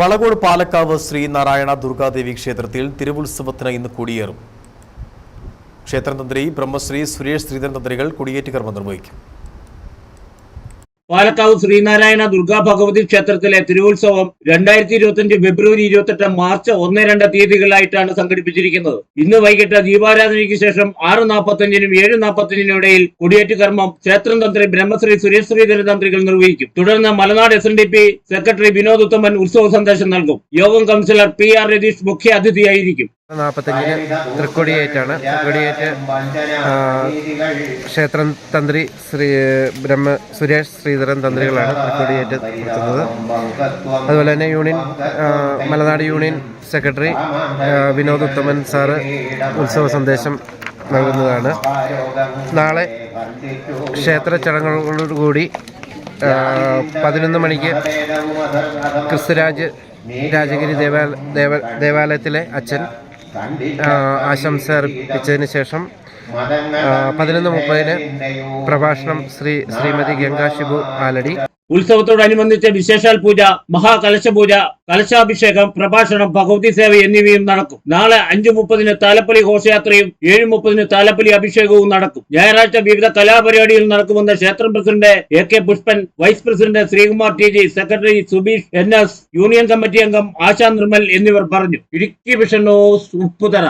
വളകോട് പാലക്കാവ് ശ്രീനാരായണ ദുർഗാദേവി ക്ഷേത്രത്തിൽ തിരുവുത്സവത്തിന് ഇന്ന് കൊടിയേറും. ക്ഷേത്രതന്ത്രി ബ്രഹ്മശ്രീ സുരേഷ് ശ്രീധരൻ തന്ത്രികൾ കൊടിയേറ്റ് കർമ്മം നിർവഹിക്കും. പാലക്കാവ് ശ്രീനാരായണ ദുർഗാ ഭഗവതി ക്ഷേത്രത്തിലെ തിരുവുത്സവം രണ്ടായിരത്തി ഇരുപത്തിയഞ്ച് ഫെബ്രുവരി ഇരുപത്തെട്ട് മാർച്ച് ഒന്ന് രണ്ട് തീയതികളായിട്ടാണ് സംഘടിപ്പിച്ചിരിക്കുന്നത്. ഇന്ന് വൈകിട്ട് ദീപാരാധനയ്ക്ക് ശേഷം ആറ് നാൽപ്പത്തഞ്ചിനും ഏഴ് നാൽപ്പത്തഞ്ചിനും ഇടയിൽ കൊടിയേറ്റ് കർമ്മം ക്ഷേത്രം തന്ത്രി ബ്രഹ്മശ്രീ സുരേഷ് ശ്രീധര തന്ത്രികൾ നിർവഹിക്കും. തുടർന്ന് മലനാട് എസ് സെക്രട്ടറി വിനോദ് ഉത്തമൻ ഉത്സവ സന്ദേശം നൽകും. യോഗം കൗൺസിലർ പി ആർ രതീഷ് മുഖ്യ അതിഥിയായിരിക്കും നാൽപ്പത്തഞ്ചിന് തൃക്കൊടിയേറ്റാണ്. തൃക്കൊടിയേറ്റ് ക്ഷേത്രം തന്ത്രി ശ്രീ ബ്രഹ്മ സുരേഷ് ശ്രീധരൻ തന്ത്രികളാണ് തൃക്കൊടിയേറ്റ് നടത്തുന്നത്. അതുപോലെ തന്നെ union Malanad union secretary Vinod Uthaman sir ഉത്സവ സന്ദേശം നൽകുന്നതാണ്. നാളെ ക്ഷേത്ര ചടങ്ങുകളോടുകൂടി പതിനൊന്ന് മണിക്ക് ക്രിസ്തുരാജ് രാജഗിരി ദേവാല ദേവ ദേവാലയത്തിലെ അച്ഛൻ ആശംസ അർപ്പിച്ചതിന് ശേഷം പതിനൊന്ന് മുപ്പതിന് പ്രഭാഷണം ശ്രീ ശ്രീമതി ഗംഗാ ഷിബു ആലടി. ഉത്സവത്തോടനുബന്ധിച്ച് വിശേഷാൽ പൂജ മഹാകലശ പൂജ കലശാഭിഷേകം പ്രഭാഷണം ഭഗവതി സേവ എന്നിവയും നടക്കും. നാളെ അഞ്ചു മുപ്പതിന് താലപ്പലി ഘോഷയാത്രയും ഏഴ് മുപ്പതിന് താലപ്പലി അഭിഷേകവും നടക്കും. ഞായറാഴ്ച വിവിധ കലാപരിപാടികൾ നടക്കുമെന്ന് ക്ഷേത്രം president A K Pushpan vice president Sreekumar T G secretary Subeesh N S union committee അംഗം ആശാ നിർമ്മൽ എന്നിവർ പറഞ്ഞു. ഇടുക്കി വിഷൻ ഉപ്പുതറ.